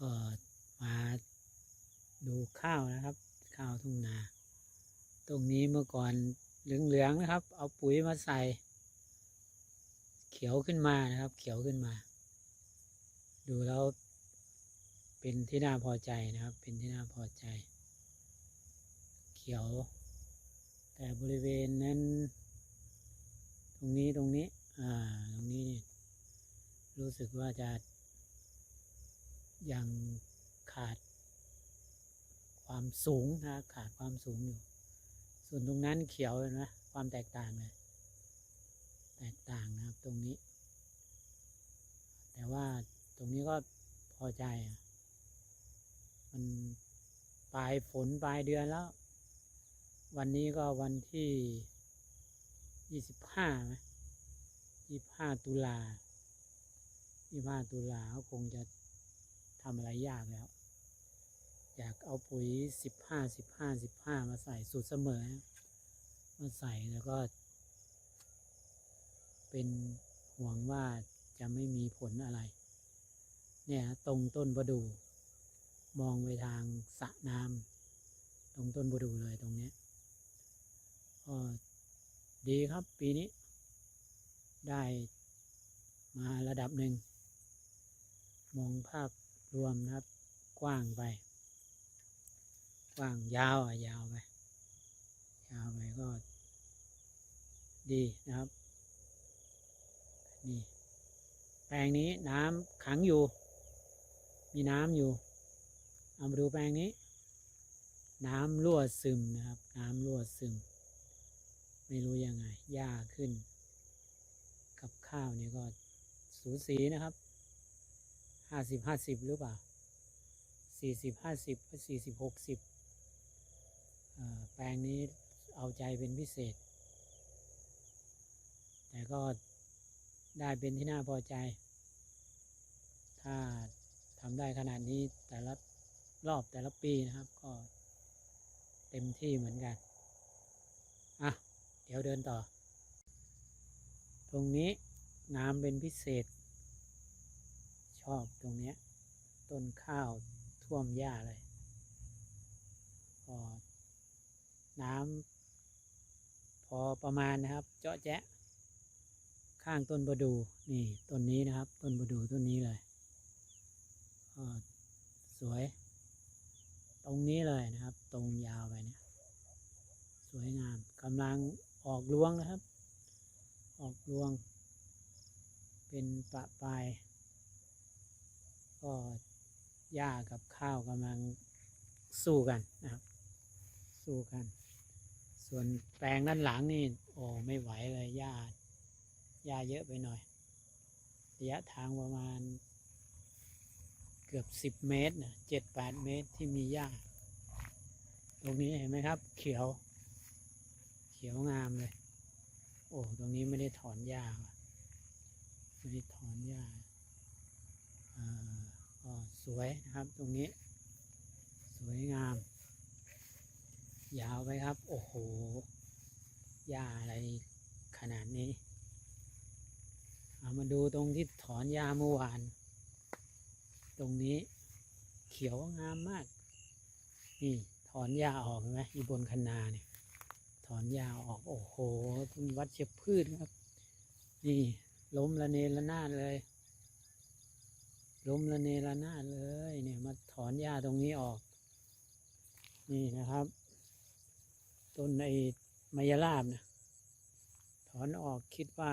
ก็มาดูข้าวนะครับ ข้าวทุ่งนา ตรงนี้เมื่อก่อนเหลืองๆนะครับ เอาปุ๋ยมาใส่ เขียวขึ้นมานะครับ เขียวขึ้นมา ดูแล้วเป็นที่น่าพอใจนะครับ เป็นที่น่าพอใจ เขียว แต่บริเวณนั้น ตรงนี้ตรงนี้ อ่า ตรงนี้นี่รู้สึกว่าจะ ยังขาดความสูงนะขาดความสูงอยู่ ส่วนตรงนั้นเขียวนไหมความแตกต่างเลยแตกต่างนะครับตรงนี้ แต่ว่าตรงนี้ก็พอใจอะมันปลายฝนปลายเดือนแล้ว วันนี้ก็วันที่ยี่สิบห้าไหมยี่ห้าตุลายี่ห้าตุลาเขาคงจะ ทำอะไรยากแล้ว อยากเอาปุ๋ยสิบห้าสิบห้าสิบห้ามาใส่สูตรเสมอ มาใส่แล้วก็ เป็นห่วงว่าจะไม่มีผลอะไร เนี่ยตรงต้นประดูมองไปทางสระน้ำตรงต้นประดูเลยตรงนี้ก็ดีครับปีนี้ ได้มาระดับหนึ่ง มองภาพ รวมนะครับ กว้างไป กว้างยาวอะยาวไป ยาวไปก็ ดีนะครับ นี่ แปลงนี้น้ำขังอยู่ มีน้ำอยู่ เอามาดูแปลงนี้ น้ำรั่วซึมนะครับ น้ำรั่วซึม ไม่รู้ยังไงหญ้าขึ้น กับข้าวนี่ก็สูสีนะครับ ห้าสิบห้าสิบหรือเปล่าสี่สิบห้าสิบสี่สิบหกสิบแปลงนี้เอาใจเป็นพิเศษ แต่ก็ได้เป็นที่น่าพอใจ ถ้าทำได้ขนาดนี้แต่ละรอบแต่ละปีนะครับก็เต็มที่เหมือนกัน อะ เดี๋ยวเดินต่อ ตรงนี้งามเป็นพิเศษ ชอบตรงเนี้ย ต้นข้าวท่วมหญ้าเลยก็น้ำพอประมาณนะครับ เจาะแจ๊ะ ข้างต้นประดูนี่ต้นนี้นะครับ ต้นประดูต้นนี้เลยสวย ตรงนี้เลยนะครับ ตรงยาวไปเนี่ยสวยงามกำลังออกรวงนะครับ ออกรวง เป็นประปลาย ก็หญ้ากับข้าวกำลังสู้กันนะครับ สู้กัน ส่วนแปลงด้านหลังนี่ โอ้ไม่ไหวเลยหญ้าหญ้าเยอะไปหน่อย ระยะทางประมาณเกือบสิบเมตรนะเจ็ดแปดเมตรที่มีหญ้า ตรงนี้เห็นไหมครับ เขียว เขียวงามเลย โอ้ตรงนี้ไม่ได้ถอนหญ้าไม่ได้ถอนหญ้าอ่า ก็สวยนะครับตรงนี้ สวยงาม ยาวไปครับ โอ้โหหญ้าอะไรขนาดนี้เอามาดูตรงที่ถอนหญ้าเมื่อวาน ตรงนี้เขียวงามมาก นี่ถอนหญ้าออกเห็นไหมอีบนคันนาเนี่ยถอนหญ้าออก โอ้โหเป็นวัชพืชครับ นี่ล้มละเนระนาดเลย ล้มละเนระนาดเลยเนี่ยมาถอนหญ้าตรงนี้ออก นี่นะครับ ต้นไอ้มายาลาบนะถอนออกคิดว่า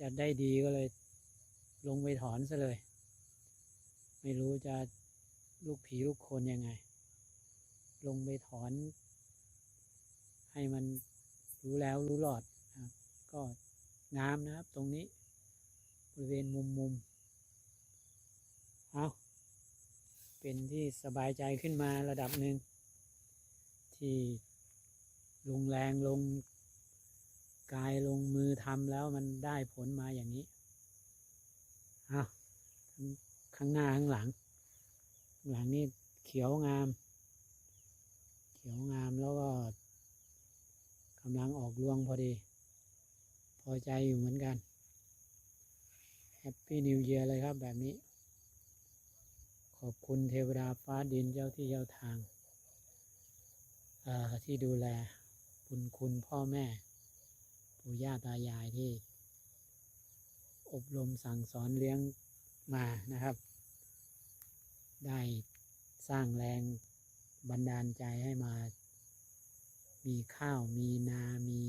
จะได้ดีก็เลย ลงไปถอนซะเลย ไม่รู้จะลูกผีลูกคนยังไง ลงไปถอน ให้มันรู้แล้วรู้รอดนะครับก็งามนะครับตรงนี้บริเวณมุมมุม เอาเป็นที่สบายใจขึ้นมาระดับหนึ่ง ที่ลงแรงลงกายลงมือทำแล้วมันได้ผลมาอย่างนี้เอาข้างหน้าข้างหลังข้างหลังนี่เขียวงาม เขียวงามแล้วก็กำลังออกรวงพอดี พอใจอยู่เหมือนกันแฮปปี้นิวเ a ียร์เลยครับแบบนี้ ขอบคุณเทวดาฟ้าดินเจ้าที่เจ้าทางเอ่อที่ดูแลบุญคุณพ่อแม่ ปู่ย่าตายายที่ อบรมสั่งสอนเลี้ยงมานะครับ ได้สร้างแรงบันดาลใจให้มา มีข้าวมีนามี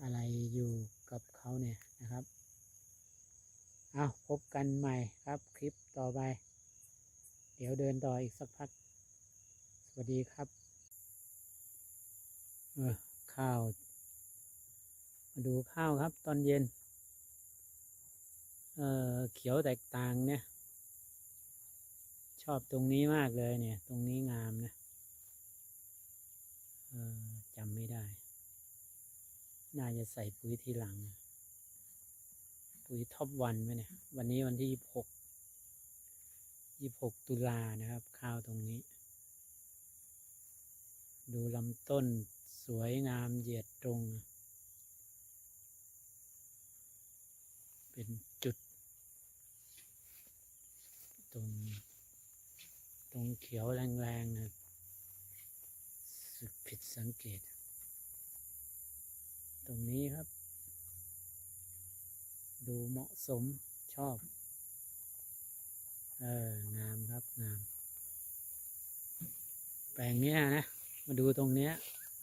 อะไรอยู่กับเขาเนี่ยนะครับ เอาพบกันใหม่ครับคลิปต่อไป ดี๋ยวเดินต่ออีกสักพัก สวัสดีครับ เออข้าว มาดูข้าวครับตอนเย็น เออเขียวแตกต่างเนี่ย ชอบตรงนี้มากเลยเนี่ย ตรงนี้งามนะเออจำไม่ได้ น่าจะใส่ปุ๋ยทีหลัง ปุ๋ยท็อปวันไหมเนี่ย วันนี้วันที่ยี่หก ยี่หกตุลานะครับ ข้าวตรงนี้ ดูลำต้นสวยงามเหยียดตรง เป็นจุด ตรง ตรงเขียวแรงๆนะสึกผิดสังเกต ตรงนี้ครับ ดูเหมาะสมชอบ เอองามครับงาม แปลงเนี้ยนะ มาดูตรงเนี้ย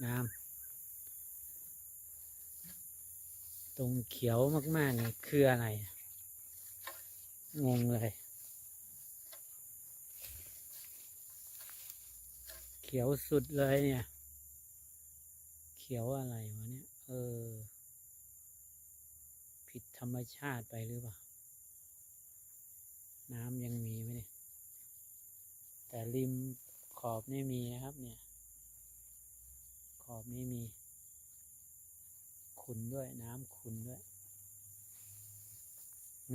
งาม ตรงเขียวมากๆเนี่ยคืออะไร งงเลย เขียวสุดเลยเนี่ย เขียวอะไรวะเนี่ย เออ ผิดธรรมชาติไปหรือเปล่า น้ำยังมีไหมเนี่ย แต่ ริมขอบไม่มีนะครับ เนี่ย ขอบไม่มี ขุนด้วยน้ำขุนด้วย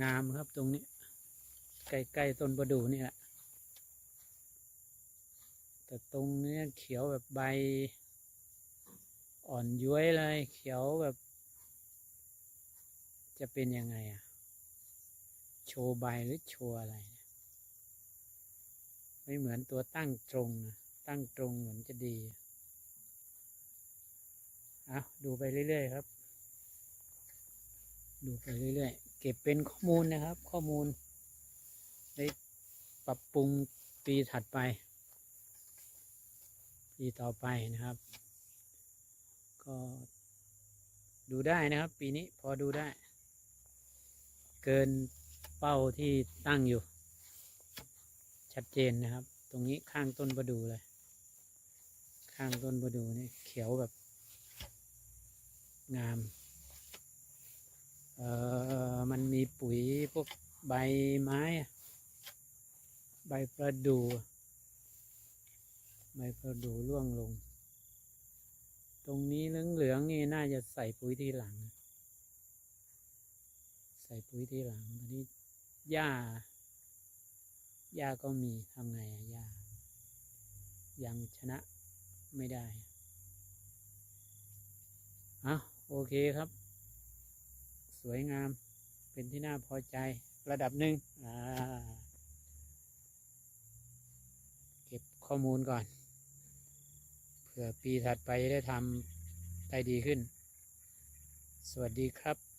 งามครับตรงนี้ ใกล้ๆต้นประดู่นี่แหละแต่ตรงเนี้ยเขียวแบบใบ อ่อนย้วยเลย เขียวแบบ จะเป็นยังไงอะโชว์ใบหรือโชว์อะไร ไม่เหมือนตัวตั้งตรงนะตั้งตรงเหมือนจะดีเอาดูไปเรื่อยๆครับ ดูไปเรื่อยๆ เก็บเป็นข้อมูลนะครับ ข้อมูล ได้ปรับปรุงปีถัดไป ปีต่อไปนะครับ ก็ดูได้นะครับ ปีนี้พอดูได้ เกินเป้าที่ตั้งอยู่ ชัดเจนนะครับ ตรงนี้ข้างต้นประดูเลย ข้างต้นประดูนี่เขียวแบบ งาม เอ่อมันมีปุ๋ยพวกใบไม้ ใบประดู่ใบประดู่ร่วงลง ตรงนี้เหลืองๆนี่น่าจะใส่ปุ๋ยทีหลัง ใส่ปุ๋ยทีหลังตอนนี้หญ้า หญ้าก็มีทำไงอะหญ้ายังชนะไม่ได้เอาโอเคครับ สวยงามเป็นที่น่าพอใจระดับหนึ่งอ่าเก็บข้อมูลก่อนเผื่อปีถัดไปจะได้ทำได้ดีขึ้น สวัสดีครับ